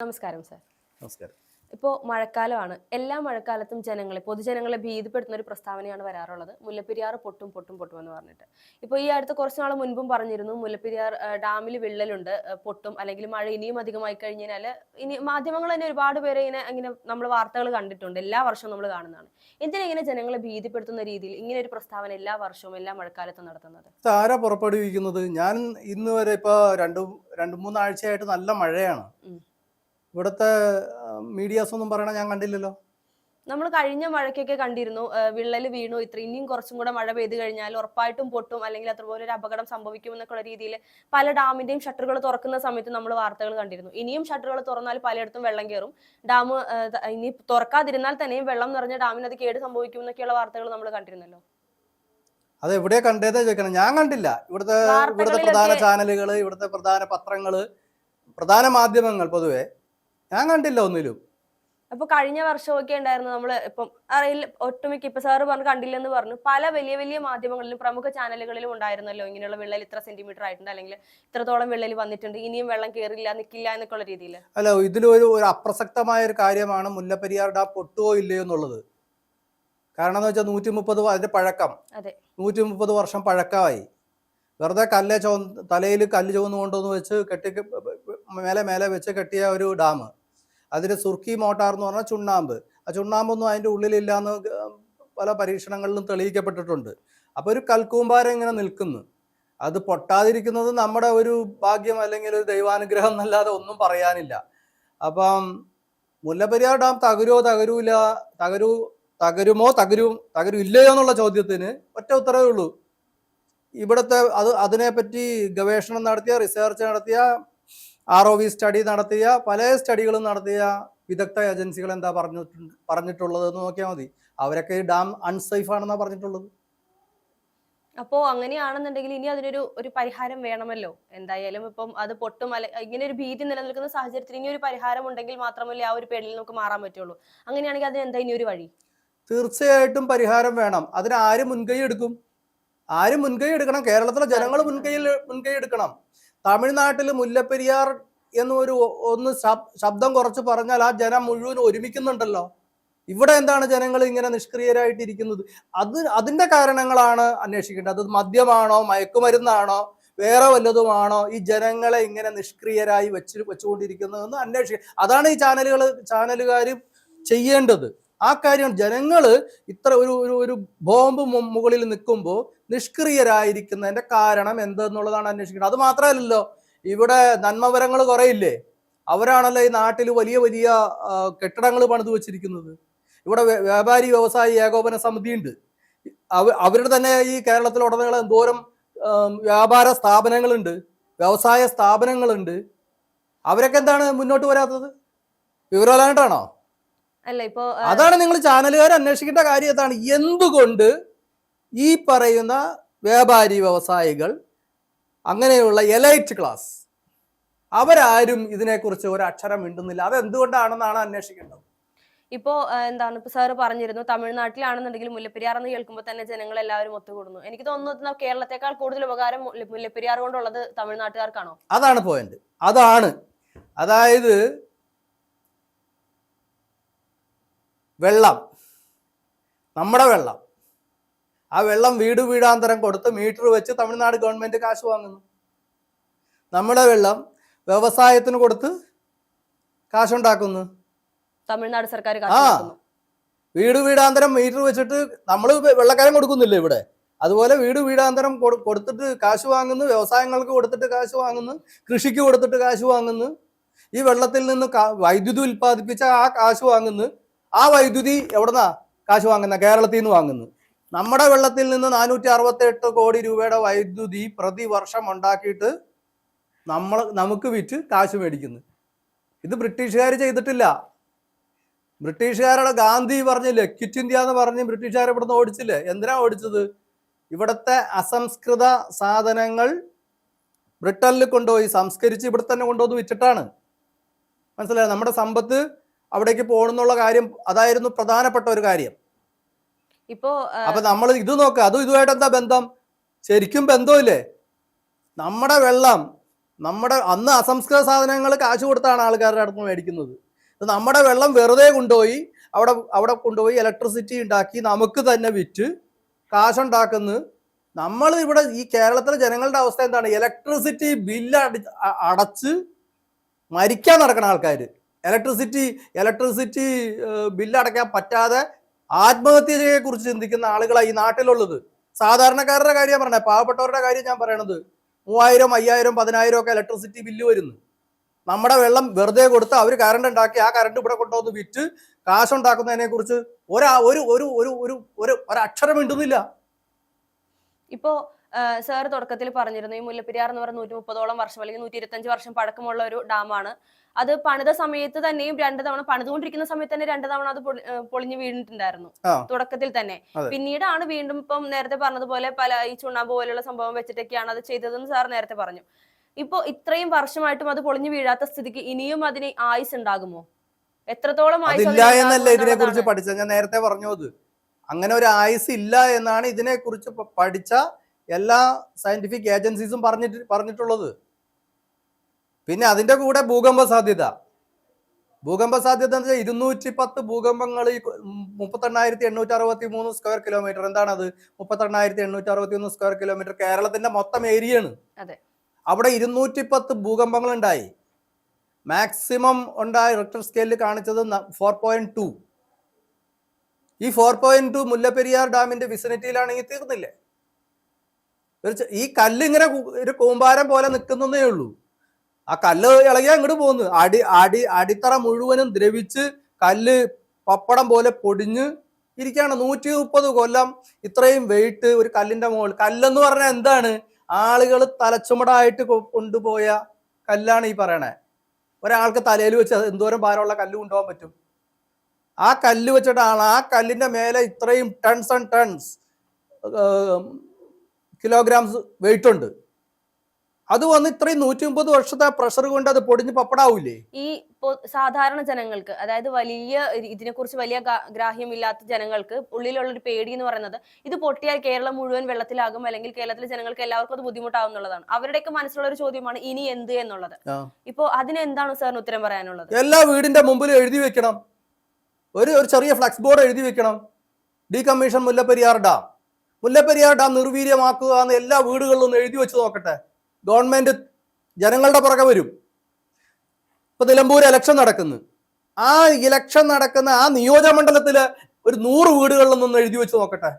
നമസ്കാരം സാർ. നമസ്കാരം. ഇപ്പോൾ മഴക്കാലമാണ്. എല്ലാ മഴക്കാലത്തും ജനങ്ങളെ പൊതുജനങ്ങളെ ഭീതിപ്പെടുത്തുന്ന ഒരു പ്രസ്താവനയാണ് വരാറുള്ളത്. മുല്ലപ്പെരിയാർ പൊട്ടും പൊട്ടും പൊട്ടും എന്ന് പറഞ്ഞിട്ട്. ഇപ്പോൾ ഈ അടുത്ത കുറച്ച് നാൾ മുൻപും പറഞ്ഞിരുന്നു മുല്ലപ്പെരിയാർ ഡാമിൽ വിള്ളലുണ്ട് പൊട്ടും അല്ലെങ്കിൽ മഴ ഇനിയും അധികമായി കഴിഞ്ഞാൽ ഇനി മാധ്യമങ്ങൾ തന്നെ ഒരുപാട് പേരെ ഇങ്ങനെ ഇങ്ങനെ നമ്മൾ വാർത്തകൾ കണ്ടിട്ടുണ്ട്. എല്ലാ വർഷവും നമ്മൾ കാണുന്നതാണ്. എന്തിനാ ഇങ്ങനെ ജനങ്ങളെ ഭീതിപ്പെടുത്തുന്ന രീതിയിൽ ഇങ്ങനെ ഒരു പ്രസ്താവന എല്ലാ വർഷവും എല്ലാ മഴക്കാലത്തും നടത്തുന്നത്? ആരാ പുറപ്പെടുവിക്കുന്നത്? ഞാൻ ഇന്ന് വരെ ഇപ്പൊ രണ്ടു രണ്ട് മൂന്നാഴ്ചയായിട്ട് നല്ല മഴയാണ്. ഇവിടുത്തെ മീഡിയാസ് ഒന്നും പറയണ ഞാൻ കണ്ടില്ലല്ലോ. നമ്മൾ കഴിഞ്ഞ മഴയ്ക്കൊക്കെ കണ്ടിരുന്നു. വിള്ളൽ വീണു. ഇത്ര ഇനിയും കുറച്ചും കൂടെ മഴ പെയ്തു കഴിഞ്ഞാൽ ഉറപ്പായിട്ടും പൊട്ടും. അല്ലെങ്കിൽ അതുപോലെ ഒരു അപകടം സംഭവിക്കും എന്നൊക്കെയുള്ള രീതിയിൽ പല ഡാമിന്റെയും ഷട്ടറുകൾ തുറക്കുന്ന സമയത്ത് നമ്മൾ വാർത്തകൾ കണ്ടിരുന്നു. ഇനിയും ഷട്ടറുകൾ തുറന്നാൽ പലയിടത്തും വെള്ളം കയറും. ഡാം ഇനി തുറക്കാതിരുന്നാൽ തന്നെയും വെള്ളം നിറഞ്ഞ ഡാമിന് അത് കേട് സംഭവിക്കും എന്നൊക്കെയുള്ള വാർത്തകൾ നമ്മൾ കണ്ടിരുന്നല്ലോ. അത് എവിടെയാ കണ്ടേതാ ചോദിക്കണം? ഞാൻ കണ്ടില്ല. ഇവിടുത്തെ ഇവിടുത്തെ പ്രധാന ചാനലുകൾ ഇവിടുത്തെ പ്രധാന പത്രങ്ങൾ പ്രധാന മാധ്യമങ്ങൾ പൊതുവെ ഞാൻ കണ്ടില്ല ഒന്നിലും. അപ്പൊ കഴിഞ്ഞ വർഷമൊക്കെ ഉണ്ടായിരുന്നു നമ്മൾ ഇപ്പം അറിയില്ല ഒട്ടുമിക്ക ഇപ്പൊ സാറ് പറഞ്ഞു കണ്ടില്ലെന്ന് പറഞ്ഞു. പല വലിയ വലിയ മാധ്യമങ്ങളിലും പ്രമുഖ ചാനലുകളിലും ഉണ്ടായിരുന്നല്ലോ ഇങ്ങനെയുള്ള വിള്ളൽ ഇത്ര സെന്റിമീറ്റർ ആയിട്ടുണ്ട് അല്ലെങ്കിൽ ഇത്രത്തോളം വിള്ളൽ വന്നിട്ടുണ്ട് ഇനിയും വെള്ളം കയറില്ല നിൽക്കില്ല എന്നൊക്കെയുള്ള രീതിയിൽ അല്ല ഇതിലൊരു ഒരു അപ്രസക്തമായ ഒരു കാര്യമാണ് മുല്ലപ്പെരിയാർ ഡാം പൊട്ടുവോ ഇല്ലയോ എന്നുള്ളത്. കാരണം എന്ന് വെച്ചാൽ നൂറ്റി മുപ്പത് അതിന്റെ പഴക്കം. അതെ. നൂറ്റി മുപ്പത് വർഷം പഴക്കമായി. വെറുതെ കല്ല് ചോ തലയിൽ കല്ല് ചുവന്ന് കൊണ്ടുവന്ന് വെച്ച് കെട്ടി മേലെ മേലെ വെച്ച് കെട്ടിയ ഒരു ഡാം. അതിന് സുർക്കി മോട്ടാർ എന്ന് പറഞ്ഞാൽ ചുണ്ണാമ്പ്. ആ ചുണ്ണാമ്പൊന്നും അതിന്റെ ഉള്ളിലില്ല എന്ന് പല പരീക്ഷണങ്ങളിലും തെളിയിക്കപ്പെട്ടിട്ടുണ്ട്. അപ്പോൾ ഒരു കൽക്കൂമ്പാരം ഇങ്ങനെ നിൽക്കുന്നു. അത് പൊട്ടാതിരിക്കുന്നത് നമ്മുടെ ഒരു ഭാഗ്യം അല്ലെങ്കിൽ ഒരു ദൈവാനുഗ്രഹം എന്നല്ലാതെ ഒന്നും പറയാനില്ല. അപ്പം മുല്ലപ്പെരിയാർ ഡാം തകരുമോ തകരൂല തകരൂ തകരുമോ തകരും ഇല്ലയോ എന്നുള്ള ചോദ്യത്തിന് ഒറ്റ ഉത്തരവേ ഉള്ളൂ. ഇവിടുത്തെ അത് അതിനെപ്പറ്റി ഗവേഷണം നടത്തിയ റിസർച്ച് നടത്തിയ ആർ ഒ വി സ്റ്റഡി നടത്തിയ പല സ്റ്റഡികളും നടത്തിയ വിദഗ്ധ ഏജൻസികൾ എന്താ പറഞ്ഞിട്ടുണ്ട് പറഞ്ഞിട്ടുള്ളത് എന്ന് നോക്കിയാൽ മതി. അവരൊക്കെ ഈ ഡാം അൺസേഫ് ആണെന്നാണ് പറഞ്ഞിട്ടുള്ളത്. അപ്പോ അങ്ങനെയാണെന്നുണ്ടെങ്കിൽ ഇനി അതിനൊരു ഒരു പരിഹാരം വേണമല്ലോ? എന്തായാലും ഇപ്പം അത് പൊട്ടും അല്ലെ ഇങ്ങനെ ഒരു ഭീതി നിലനിൽക്കുന്ന സാഹചര്യത്തിൽ ഇനി ഒരു പരിഹാരം ഉണ്ടെങ്കിൽ മാത്രമല്ലേ ആ ഒരു പേടിയിൽ നമുക്ക് മാറാൻ പറ്റുള്ളൂ. അങ്ങനെയാണെങ്കിൽ അതിന് എന്താ ഇനി ഒരു വഴി? തീർച്ചയായിട്ടും പരിഹാരം വേണം. അതിന് ആര് മുൻകൈ എടുക്കും? ആര് മുൻകൈ എടുക്കണം? കേരളത്തിലെ ജനങ്ങൾ മുൻകൈയിൽ മുൻകൈ എടുക്കണം. തമിഴ്നാട്ടിൽ മുല്ലപ്പെരിയാർ എന്നൊരു ഒന്ന് ശബ്ദം കുറച്ച് പറഞ്ഞാൽ ആ ജനം മുഴുവൻ ഒരുമിക്കുന്നുണ്ടല്ലോ. ഇവിടെ എന്താണ് ജനങ്ങൾ ഇങ്ങനെ നിഷ്ക്രിയരായിട്ടിരിക്കുന്നത്? അത് അതിന്റെ കാരണങ്ങളാണ് അന്വേഷിക്കേണ്ടത്. അത് മദ്യമാണോ മയക്കുമരുന്നാണോ വേറെ വല്ലതുമാണോ ഈ ജനങ്ങളെ ഇങ്ങനെ നിഷ്ക്രിയരായി വെച്ച് വെച്ചുകൊണ്ടിരിക്കുന്നതെന്ന് അന്വേഷിക്കുക അതാണ് ഈ ചാനലുകൾ ചാനലുകാർ ചെയ്യേണ്ടത്. ആ കാര്യം ജനങ്ങൾ ഇത്ര ഒരു ഒരു ബോംബ് മുകളിൽ നിൽക്കുമ്പോൾ നിഷ്ക്രിയരായിരിക്കുന്നതിന്റെ കാരണം എന്തെന്നുള്ളതാണ് അന്വേഷിക്കുന്നത് അത് മാത്രമല്ലല്ലോ ഇവിടെ നന്മവരങ്ങൾ കുറയില്ലേ? അവരാണല്ലോ ഈ നാട്ടിൽ വലിയ വലിയ കെട്ടിടങ്ങൾ പണിതു വെച്ചിരിക്കുന്നത്. ഇവിടെ വ്യ- വ്യാപാരി വ്യവസായി ഏകോപന സമിതി ഉണ്ട് അവ അവരുടെ തന്നെ ഈ കേരളത്തിൽ ഉടനീളം എന്തോരം വ്യാപാര സ്ഥാപനങ്ങളുണ്ട് വ്യവസായ സ്ഥാപനങ്ങളുണ്ട്. അവരൊക്കെ എന്താണ് മുന്നോട്ട് വരാത്തത്? വിവരമല്ലാണ്ടാണോ അല്ല ഇപ്പോ അതാണ് നിങ്ങൾ ചാനലുകാർ അന്വേഷിക്കേണ്ട കാര്യം. അതാണ് എന്തുകൊണ്ട് ഈ പറയുന്ന വ്യാപാരി വ്യവസായികൾ അങ്ങനെയുള്ള എലൈറ്റ് ക്ലാസ് അവരാരും ഇതിനെക്കുറിച്ച് ഒരു അക്ഷരം മിണ്ടുന്നില്ല. അത് എന്തുകൊണ്ടാണെന്നാണ് അന്വേഷിക്കേണ്ടത്? ഇപ്പോ എന്താണ് ഇപ്പൊ സാറ് പറഞ്ഞിരുന്നു തമിഴ്നാട്ടിലാണെന്നുണ്ടെങ്കിൽ മുല്ലപ്പെരിയാർ എന്ന് കേൾക്കുമ്പോൾ തന്നെ ജനങ്ങൾ എല്ലാവരും ഒത്തുകൂടുന്നു. എനിക്ക് തോന്നുന്നു കേരളത്തെക്കാൾ കൂടുതൽ ഉപകാരം മുല്ലപ്പെരിയാർ കൊണ്ടുള്ളത് തമിഴ്നാട്ടുകാർക്കാണോ? അതാണ് പോയിന്റ് അതാണ്. അതായത് വെള്ളം. നമ്മുടെ വെള്ളം. ആ വെള്ളം വീട് വീടാന്തരം കൊടുത്ത് മീറ്റർ വെച്ച് തമിഴ്നാട് ഗവൺമെന്റ് കാശ് വാങ്ങുന്നു. നമ്മുടെ വെള്ളം വ്യവസായത്തിന് കൊടുത്ത് കാശുണ്ടാക്കുന്നു. തമിഴ്നാട് സർക്കാർ ആ. വീട് വീടാന്തരം മീറ്റർ വെച്ചിട്ട് നമ്മൾ വെള്ളക്കാരം കൊടുക്കുന്നില്ല ഇവിടെ. അതുപോലെ വീട് വീടാന്തരം കൊടുത്തിട്ട് കാശ് വാങ്ങുന്നു വ്യവസായങ്ങൾക്ക് കൊടുത്തിട്ട് കാശ് വാങ്ങുന്നു കൃഷിക്ക് കൊടുത്തിട്ട് കാശ് വാങ്ങുന്നു. ഈ വെള്ളത്തിൽ നിന്ന് വൈദ്യുതി ഉൽപ്പാദിപ്പിച്ച ആ കാശ് വാങ്ങുന്നു. ആ വൈദ്യുതി എവിടെന്നാ കാശ് വാങ്ങുന്ന? കേരളത്തിൽ നിന്ന് വാങ്ങുന്നു. നമ്മുടെ വെള്ളത്തിൽ നിന്ന് നാനൂറ്റി അറുപത്തി എട്ട് കോടി രൂപയുടെ വൈദ്യുതി പ്രതിവർഷം ഉണ്ടാക്കിയിട്ട് നമ്മൾ നമുക്ക് വിറ്റ് കാശ് മേടിക്കുന്നു. ഇത് ബ്രിട്ടീഷുകാർ ചെയ്തിട്ടില്ല. ബ്രിട്ടീഷുകാരുടെ ഗാന്ധി പറഞ്ഞില്ലേ ക്വിറ്റ് ഇന്ത്യ എന്ന് പറഞ്ഞ് ബ്രിട്ടീഷുകാരെ ഇവിടുന്ന് ഓടിച്ചില്ലേ? എന്തിനാ ഓടിച്ചത്? ഇവിടുത്തെ അസംസ്കൃത സാധനങ്ങൾ ബ്രിട്ടനിൽ കൊണ്ടുപോയി സംസ്കരിച്ച് ഇവിടെ തന്നെ കൊണ്ടുവന്ന് വിറ്റിട്ടാണ്. മനസ്സിലായോ? നമ്മുടെ സമ്പത്ത് അവിടേക്ക് പോകണമെന്നുള്ള കാര്യം അതായിരുന്നു പ്രധാനപ്പെട്ട ഒരു കാര്യം. ഇപ്പോ അപ്പൊ നമ്മൾ ഇത് നോക്കുക അതും ഇതുമായിട്ട് എന്താ ബന്ധം? ശരിക്കും ബന്ധമില്ലേ? നമ്മുടെ വെള്ളം നമ്മുടെ അന്ന് അസംസ്കൃത സാധനങ്ങൾ കാശ് കൊടുത്താണ് ആൾക്കാരുടെ അടുത്ത് മേടിക്കുന്നത്. നമ്മുടെ വെള്ളം വെറുതെ കൊണ്ടുപോയി അവിടെ അവിടെ കൊണ്ടുപോയി ഇലക്ട്രിസിറ്റി ഉണ്ടാക്കി നമുക്ക് തന്നെ വിറ്റ് കാശുണ്ടാക്കുന്നു. നമ്മൾ ഇവിടെ ഈ കേരളത്തിലെ ജനങ്ങളുടെ അവസ്ഥ എന്താണ്? ഇലക്ട്രിസിറ്റി ബില്ല് അടി അടച്ച് മരിക്കാൻ നടക്കണ ആൾക്കാർ ഇലക്ട്രിസിറ്റി ഇലക്ട്രിസിറ്റി ബില്ല് അടയ്ക്കാൻ പറ്റാതെ ആത്മഹത്യയെ കുറിച്ച് ചിന്തിക്കുന്ന ആളുകളാണ് ഈ നാട്ടിലുള്ളത്. സാധാരണക്കാരുടെ കാര്യം പറഞ്ഞത് പാവപ്പെട്ടവരുടെ കാര്യം ഞാൻ പറയണത് മൂവായിരം അയ്യായിരം പതിനായിരം ഒക്കെ ഇലക്ട്രിസിറ്റി ബില്ല് വരുന്നു. നമ്മുടെ വെള്ളം വെറുതെ കൊടുത്ത് അവർ കറണ്ട് ഉണ്ടാക്കി ആ കറണ്ട് ഇവിടെ കൊണ്ടുവന്ന് വിറ്റ് കാശുണ്ടാക്കുന്നതിനെ കുറിച്ച് ഒരാ ഒരു ഒരു ഒരു ഒരു ഒരു ഒരക്ഷരം മിണ്ടുന്നില്ല. ഇപ്പോ സാർ തുടക്കത്തിൽ പറഞ്ഞിരുന്നു ഈ മുല്ലപ്പെരിയാർ എന്ന് പറഞ്ഞ നൂറ്റി മുപ്പതോളം വർഷം അല്ലെങ്കിൽ നൂറ്റി ഇരുപത്തഞ്ച് വർഷം പഴക്കമുള്ള ഒരു ഡാമാണ്. അത് പണിത സമയത്ത് തന്നെയും രണ്ട് തവണ പണിതുകൊണ്ടിരിക്കുന്ന സമയത്ത് തന്നെ രണ്ട് തവണ അത് പൊളിഞ്ഞു വീണിട്ടുണ്ടായിരുന്നു. തുടക്കത്തിൽ തന്നെ. പിന്നീടാണ് വീണ്ടും ഇപ്പം നേരത്തെ പറഞ്ഞതുപോലെ പല ഈ ചുണ്ണാമ്പ് പോലെയുള്ള സംഭവം വെച്ചിട്ടൊക്കെയാണ് അത് ചെയ്തതെന്ന് സാർ നേരത്തെ പറഞ്ഞു. ഇപ്പോ ഇത്രയും വർഷമായിട്ടും അത് പൊളിഞ്ഞു വീഴാത്ത സ്ഥിതിക്ക് ഇനിയും അതിന് ആയുസ് ഉണ്ടാകുമോ? എത്രത്തോളം ആയുസ് അതില്ല എന്നല്ല ഇതിനെ കുറിച്ച് പഠിച്ച ഞാൻ നേരത്തെ പറഞ്ഞു അത്. അങ്ങനെ ഒരു ആയുസ് ഇല്ല എന്നാണ് ഇതിനെ കുറിച്ച് പഠിച്ച എല്ലാ സയന്റിഫിക് ഏജൻസീസും പറഞ്ഞിട്ട് പറഞ്ഞിട്ടുള്ളത്. പിന്നെ അതിന്റെ കൂടെ ഭൂകമ്പ സാധ്യത. ഭൂകമ്പ സാധ്യത എന്ന് വെച്ചാൽ ഇരുന്നൂറ്റി പത്ത് ഭൂകമ്പങ്ങൾ ഈ മുപ്പത്തെണ്ണായിരത്തി എണ്ണൂറ്റി അറുപത്തി മൂന്ന് സ്ക്വയർ കിലോമീറ്റർ എന്താണത്? മുപ്പത്തെണ്ണായിരത്തി എണ്ണൂറ്റി അറുപത്തി ഒന്ന് സ്ക്വയർ കിലോമീറ്റർ കേരളത്തിന്റെ മൊത്തം ഏരിയയാണ്. അതെ. അവിടെ ഇരുന്നൂറ്റി പത്ത് ഭൂകമ്പങ്ങൾ ഉണ്ടായി. മാക്സിമം ഉണ്ടായ റിക്ടർ സ്കെയിലിൽ കാണിച്ചത് ഫോർ പോയിന്റ് ടു ഈ ഫോർ പോയിന്റ് ടു മുല്ലപ്പെരിയാർ ഡാമിന്റെ വിസിനിറ്റിയിലാണെങ്കിൽ തീർന്നില്ലേ? ഈ കല്ല് ഇങ്ങനെ ഒരു കൂമ്പാരം പോലെ നിൽക്കുന്നതേ ഉള്ളൂ. ആ കല്ല് ഇളകിയാ ഇങ്ങോട്ട് പോകുന്നു അടി അടി അടിത്തറ മുഴുവനും ദ്രവിച്ച് കല്ല് പപ്പടം പോലെ പൊടിഞ്ഞ് ഇരിക്കുകയാണ് നൂറ്റി മുപ്പത് കൊല്ലം ഇത്രയും വെയിറ്റ് ഒരു കല്ലിന്റെ മുകളിൽ കല്ലെന്ന് പറഞ്ഞാൽ എന്താണ്? ആളുകൾ തലച്ചുമടായിട്ട് കൊണ്ടുപോയ കല്ലാണ് ഈ പറയണേ. ഒരാൾക്ക് തലയിൽ വെച്ച് എന്തോരം ഭാരമുള്ള കല്ല് കൊണ്ടുപോകാൻ പറ്റും? ആ കല്ല് വെച്ചിട്ടാണ് ആ കല്ലിന്റെ മേലെ ഇത്രയും tons and tons kilograms weight ഉണ്ട്. അത് വന്ന് ഇത്രയും നൂറ്റി മുപ്പത് വർഷത്തെ പ്രഷർ കൊണ്ട് അത് പൊടിഞ്ഞ് പപ്പടാവൂലേ? ഈ സാധാരണ ജനങ്ങൾക്ക് അതായത് വലിയ ഇതിനെ കുറിച്ച് വലിയ ഗ്രാഹ്യമില്ലാത്ത ജനങ്ങൾക്ക് ഉള്ളിലുള്ള ഒരു പേടി എന്ന് പറയുന്നത് ഇത് പൊട്ടിയാൽ കേരളം മുഴുവൻ വെള്ളത്തിലാകും അല്ലെങ്കിൽ കേരളത്തിലെ ജനങ്ങൾക്ക് എല്ലാവർക്കും അത് ബുദ്ധിമുട്ടാവും എന്നുള്ളതാണ്. അവരുടെയൊക്കെ മനസ്സിലുള്ള ഒരു ചോദ്യമാണ് ഇനി എന്ത് എന്നുള്ളത്. ഇപ്പൊ അതിന് എന്താണ് സാറിന് ഉത്തരം പറയാനുള്ളത്? എല്ലാ വീടിന്റെ മുമ്പിൽ എഴുതി വെക്കണം. ഒരു ഒരു ചെറിയ ഫ്ലക്സ് ബോർഡ് എഴുതി വെക്കണം. D decommission Mullaperiyar dam Mullaperiyar dam നിർവീര്യമാക്കുക എന്ന് എല്ലാ വീടുകളിലും ഒന്ന് എഴുതി വെച്ച് നോക്കട്ടെ. ഗവൺമെന്റ് ജനങ്ങളുടെ പുറകെ വരും. ഇപ്പൊ നിലമ്പൂർ ഇലക്ഷൻ നടക്കുന്നു. ആ ഇലക്ഷൻ നടക്കുന്ന ആ നിയോജകമണ്ഡലത്തിൽ ഒരു നൂറ് വീടുകളിലൊന്നും എഴുതി വെച്ച് നോക്കട്ടെ.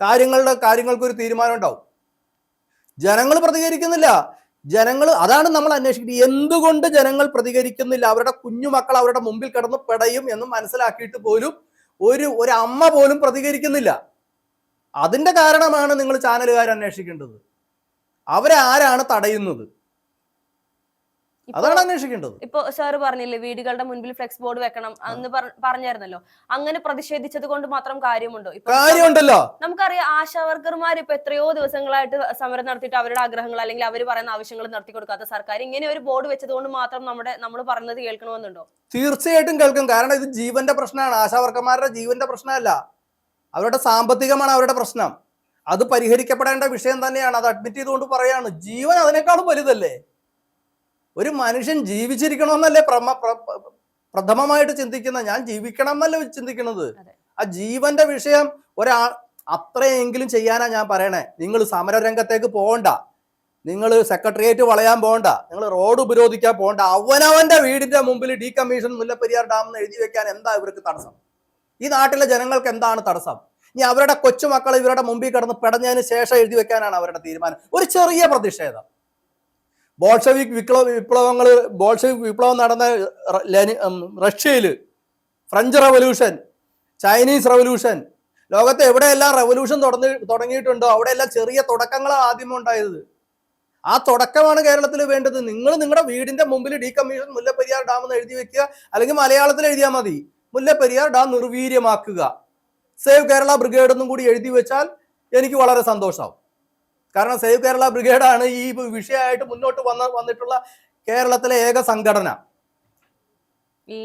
കാര്യങ്ങളുടെ കാര്യങ്ങൾക്ക് ഒരു തീരുമാനം ഉണ്ടാവും ജനങ്ങൾ പ്രതികരിക്കുന്നില്ല. ജനങ്ങൾ അതാണ് നമ്മൾ അന്വേഷിക്കുന്നത്. എന്തുകൊണ്ട് ജനങ്ങൾ പ്രതികരിക്കുന്നില്ല? അവരുടെ കുഞ്ഞുമക്കൾ അവരുടെ മുമ്പിൽ കിടന്ന് പെടയും എന്ന് മനസ്സിലാക്കിയിട്ട് പോലും ഒരു ഒരു അമ്മ പോലും പ്രതികരിക്കുന്നില്ല. അതിന്റെ കാരണമാണ് നിങ്ങൾ ചാനലുകാർ അന്വേഷിക്കേണ്ടത്. അവരെ ആരാണ് തടയുന്നത്? അതാണ് അന്വേഷിക്കേണ്ടത്. ഇപ്പൊ സാറ് പറഞ്ഞില്ലേ വീടുകളുടെ മുൻപിൽ ഫ്ലെക്സ് ബോർഡ് വെക്കണം എന്ന് പറ- പറഞ്ഞായിരുന്നല്ലോ. അങ്ങനെ പ്രതിഷേധിച്ചത് കൊണ്ട് മാത്രം കാര്യമുണ്ടോ? കാര്യമുണ്ടല്ലോ. നമുക്കറിയാം ആശാവർക്കർമാർ ഇപ്പൊ എത്രയോ ദിവസങ്ങളായിട്ട് സമരം നടത്തിയിട്ട് അവരുടെ ആഗ്രഹങ്ങൾ അല്ലെങ്കിൽ അവർ പറയുന്ന ആവശ്യങ്ങൾ നടത്തി കൊടുക്കാത്ത സർക്കാർ ഇങ്ങനെ ഒരു ബോർഡ് വെച്ചത് കൊണ്ട് മാത്രം നമ്മുടെ നമ്മൾ പറയുന്നത് കേൾക്കണമെന്നുണ്ടോ? തീർച്ചയായിട്ടും കേൾക്കും. കാരണം ഇത് ജീവന്റെ പ്രശ്നമാണ്. ആശാവർക്കർമാരുടെ ജീവന്റെ പ്രശ്നമല്ല. അവരുടെ സാമ്പത്തികമാണ് അവരുടെ പ്രശ്നം. അത് പരിഹരിക്കപ്പെടേണ്ട വിഷയം തന്നെയാണ്. അത് അഡ്മിറ്റ് ചെയ്തുകൊണ്ട് പറയാണ്. ജീവൻ അതിനേക്കാളും വലുതല്ലേ? ഒരു മനുഷ്യൻ ജീവിച്ചിരിക്കണമെന്നല്ലേ പ്രമ പ്ര- പ്ര- പ്രഥമമായിട്ട് ചിന്തിക്കുന്ന ഞാൻ ജീവിക്കണം എന്നല്ലേ ചിന്തിക്കുന്നത് ആ ജീവന്റെ വിഷയം ഒരാ അത്രയെങ്കിലും ചെയ്യാനാ ഞാൻ പറയണേ. നിങ്ങൾ സമരരംഗത്തേക്ക് പോകണ്ട. നിങ്ങൾ സെക്രട്ടേറിയറ്റ് വളയാൻ പോകണ്ട. നിങ്ങൾ റോഡ് ഉപരോധിക്കാൻ പോകണ്ട. അവനവന്റെ വീടിന്റെ മുമ്പിൽ ഡീകമ്മീഷൻ മുല്ലപ്പെരിയാർ ഡാം എന്ന് എഴുതി വെക്കാൻ എന്താ ഇവർക്ക് തടസ്സം? ഈ നാട്ടിലെ ജനങ്ങൾക്ക് എന്താണ് തടസ്സം? ഇനി അവരുടെ കൊച്ചുമക്കൾ ഇവരുടെ മുമ്പിൽ കിടന്ന് പെടഞ്ഞതിന് ശേഷം എഴുതി വെക്കാനാണ് അവരുടെ തീരുമാനം. ഒരു ചെറിയ പ്രതിഷേധം. ബോൾഷവിക് വിപ്ലവ വിപ്ലവങ്ങൾ ബോൾഷവിക് വിപ്ലവം നടന്ന റഷ്യയിൽ ഫ്രഞ്ച് റവല്യൂഷൻ ചൈനീസ് റവല്യൂഷൻ. ലോകത്ത് എവിടെയെല്ലാം റവല്യൂഷൻ തുടങ്ങി തുടങ്ങിയിട്ടുണ്ടോ അവിടെയെല്ലാം ചെറിയ തുടക്കങ്ങൾ ആദ്യം ഉണ്ടായത്. ആ തുടക്കമാണ് കേരളത്തിൽ വേണ്ടത്. നിങ്ങൾ നിങ്ങളുടെ വീടിന്റെ മുമ്പിൽ ഡി കമ്മീഷൻ മുല്ലപ്പെരിയാർ ഡാം എന്ന് എഴുതി വെക്കുക അല്ലെങ്കിൽ മലയാളത്തിൽ എഴുതിയാൽ മതി. മുല്ലപ്പെരിയാർ ഡാം നിർവീര്യമാക്കുക. സേവ് കേരള ബ്രിഗേഡ് എന്നും കൂടി എഴുതി വെച്ചാൽ എനിക്ക് വളരെ സന്തോഷമാവും കാരണം സേവ് കേരള ബ്രിഗേഡാണ് ഈ വിഷയമായിട്ട് മുന്നോട്ട് വന്ന വന്നിട്ടുള്ള കേരളത്തിലെ ഏക സംഘടന. ഈ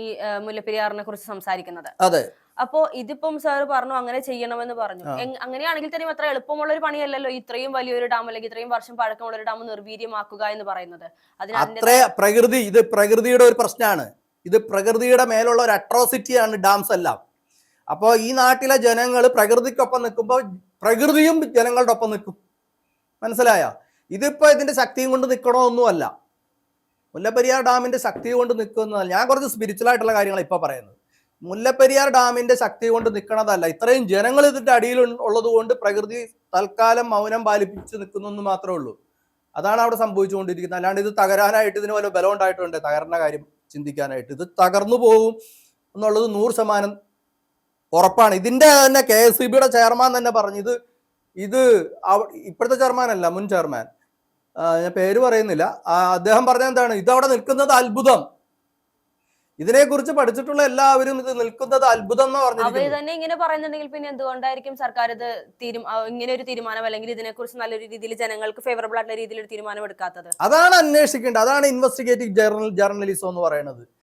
മുല്ലപ്പെരിയാറിനെ കുറിച്ച് സംസാരിക്കുന്നത്. അതെ. അപ്പോ ഇതിപ്പം സാർ പറഞ്ഞു അങ്ങനെ ചെയ്യണമെന്ന് പറഞ്ഞു. അങ്ങനെയാണെങ്കിൽ തന്നെ അത്ര എളുപ്പമുള്ള ഒരു പണിയല്ലല്ലോ ഇത്രയും വലിയൊരു ഡാം അല്ലെങ്കിൽ ഇത്രയും വർഷം പഴക്കമുള്ള ഒരു ഡാം നിർവീര്യമാക്കുക എന്ന് പറയുന്നത്. അതിന് അത്ര പ്രകൃതി ഇത് പ്രകൃതിയുടെ ഒരു പ്രശ്നമാണ്. ഇത് പ്രകൃതിയുടെ മേലുള്ള ഒരു അട്രോസിറ്റിയാണ് ഡാംസ് എല്ലാം. അപ്പോൾ ഈ നാട്ടിലെ ജനങ്ങൾ പ്രകൃതിക്കൊപ്പം നിൽക്കുമ്പോൾ പ്രകൃതിയും ജനങ്ങളുടെ ഒപ്പം നിൽക്കും. മനസ്സിലായോ? ഇതിപ്പോ ഇതിന്റെ ശക്തിയും കൊണ്ട് നിൽക്കണമൊന്നുമല്ല മുല്ലപ്പെരിയാർ ഡാമിന്റെ ശക്തി കൊണ്ട് നിൽക്കുന്നതല്ല ഞാൻ കുറച്ച് സ്പിരിച്വൽ ആയിട്ടുള്ള കാര്യങ്ങളാണ് ഇപ്പോൾ പറയുന്നത്. മുല്ലപ്പെരിയാർ ഡാമിന്റെ ശക്തി കൊണ്ട് നിൽക്കണതല്ല ഇത്രയും ജനങ്ങൾ ഇതിന്റെ അടിയിൽ ഉള്ളത് കൊണ്ട് പ്രകൃതി തൽക്കാലം മൗനം പാലിപ്പിച്ച് നിൽക്കുന്നു മാത്രമേ ഉള്ളൂ. അതാണ് അവിടെ സംഭവിച്ചുകൊണ്ടിരിക്കുന്നത്. അല്ലാണ്ട് ഇത് തകരാനായിട്ട് ഇതിന് വല്ല ബലം ഉണ്ടായിട്ടുണ്ട്? തകർന്ന കാര്യം ചിന്തിക്കാനായിട്ട്. ഇത് തകർന്നു പോകും എന്നുള്ളത് നൂറ് ശതമാനം ഉറപ്പാണ്. ഇതിന്റെ തന്നെ കെ എസ് സി ബിയുടെ ചെയർമാൻ തന്നെ പറഞ്ഞു. ഇത് ഇത് ഇപ്പോഴത്തെ ചെയർമാൻ അല്ല മുൻ ചെയർമാൻ. ഞാൻ പേര് പറയുന്നില്ല. അദ്ദേഹം പറഞ്ഞ എന്താണ്? ഇതവിടെ അവിടെ നിൽക്കുന്നത് അത്ഭുതം. ഇതിനെക്കുറിച്ച് പഠിച്ചിട്ടുള്ള എല്ലാവരും ഇത് നിൽക്കുന്നത് അത്ഭുതം എന്ന് പറഞ്ഞു തന്നെ ഇങ്ങനെ പറയുന്നുണ്ടെങ്കിൽ പിന്നെ എന്തുകൊണ്ടായിരിക്കും സർക്കാർ ഇത് ഇങ്ങനെ ഒരു തീരുമാനം അല്ലെങ്കിൽ ഇതിനെക്കുറിച്ച് നല്ലൊരു രീതിയിൽ ജനങ്ങൾക്ക് ഫേവറബിൾ ആയിട്ടുള്ള രീതിയിൽ ഒരു തീരുമാനം എടുക്കാത്തത്? അതാണ് അന്വേഷിക്കേണ്ടത്. അതാണ് ഇൻവെസ്റ്റിഗേറ്റീവ് ജേർണൽ ജേർണലിസം എന്ന് പറയുന്നത്.